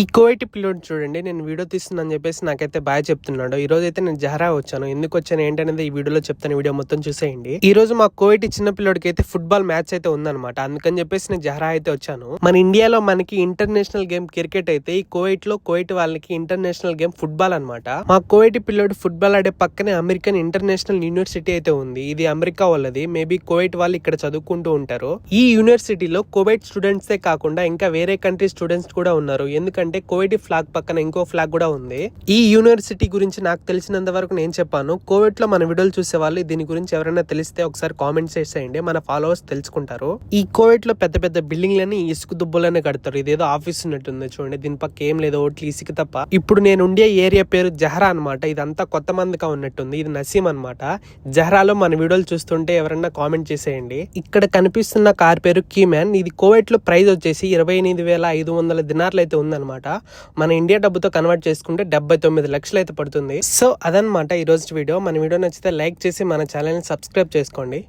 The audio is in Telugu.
ఈ కోవిడ్ పిల్లోడు చూడండి నేను వీడియో తీస్తున్నాను చెప్పేసి నాకైతే బాగా చెప్తున్నాడు. ఈ రోజు అయితే నేను జహరా వచ్చాను. ఎందుకు వచ్చాను ఏంటనేది ఈ వీడియోలో చెప్తాను. వీడియో మొత్తం చూసేయండి. ఈ రోజు మా కోవిడ్ చిన్న పిల్లోడికి అయితే ఫుట్బాల్ మ్యాచ్ అయితే ఉందన్నమాట. అందుకని చెప్పేసి నేను జహరా అయితే వచ్చాను. మన ఇండియాలో మనకి ఇంటర్నేషనల్ గేమ్ క్రికెట్ అయితే ఈ కోవిడ్లో కోవిట్ వాళ్ళకి ఇంటర్నేషనల్ గేమ్ ఫుట్బాల్ అనమాట మా కోవిడ్ పిల్లోడు ఫుట్బాల్ ఆడే పక్కనే అమెరికన్ ఇంటర్నేషనల్ యూనివర్సిటీ అయితే ఉంది. ఇది అమెరికా వాళ్ళది. మేబీ కోవిట్ వాళ్ళు ఇక్కడ చదువుకుంటూ ఉంటారు. ఈ యూనివర్సిటీలో కోవిడ్ స్టూడెంట్స్ కాకుండా ఇంకా వేరే కంట్రీ స్టూడెంట్స్ కూడా ఉన్నారు. ఎందుకంటే కోవిడ్ ఫ్లాగ్ పక్కన ఇంకో ఫ్లాగ్ కూడా ఉంది. ఈ యూనివర్సిటీ గురించి నాకు తెలిసినంత వరకు నేను చెప్పాను. కోవిడ్లో మన వీడియోలు చూసే వాళ్ళు దీని గురించి ఎవరైనా తెలిస్తే ఒకసారి కామెంట్ చేసేయండి. మన ఫాలోవర్స్ తెలుసుకుంటారు. ఈ కోవిడ్లో పెద్ద పెద్ద బిల్డింగ్లని ఇసుక దుబ్బలనే కడతారు. ఇదేదో ఆఫీస్ ఉన్నట్టుంది చూడండి. దీని పక్క ఏం లేదు. ఓట్లు ఇసుక తప్ప. ఇప్పుడు నేను ఉండే ఏరియా పేరు జహరా అన్నమాట. ఇదంతా కొత్త మందిగా ఉన్నట్టుంది. ఇది నసీం అన్నమాట. జహరాలో మన వీడియోలు చూస్తుంటే ఎవరైనా కామెంట్ చేసేయండి. ఇక్కడ కనిపిస్తున్న కార్ పేరు కీమ్యాన్ ఇది కోవిడ్లో ప్రైస్ వచ్చేసి ఇరవై ఎనిమిది వేల ఐదు వందల దినార్లు అయితే ఉందన్నమాట. మన ఇండియా డబ్బుతో కన్వర్ట్ చేసుకుంటే డెబ్బై తొమ్మిది లక్షలు అయితే పడుతుంది. సో అదనమాట ఈ రోజు వీడియో. మన వీడియో నచ్చితే లైక్ చేసి మన ఛానల్ని సబ్స్క్రైబ్ చేసుకోండి.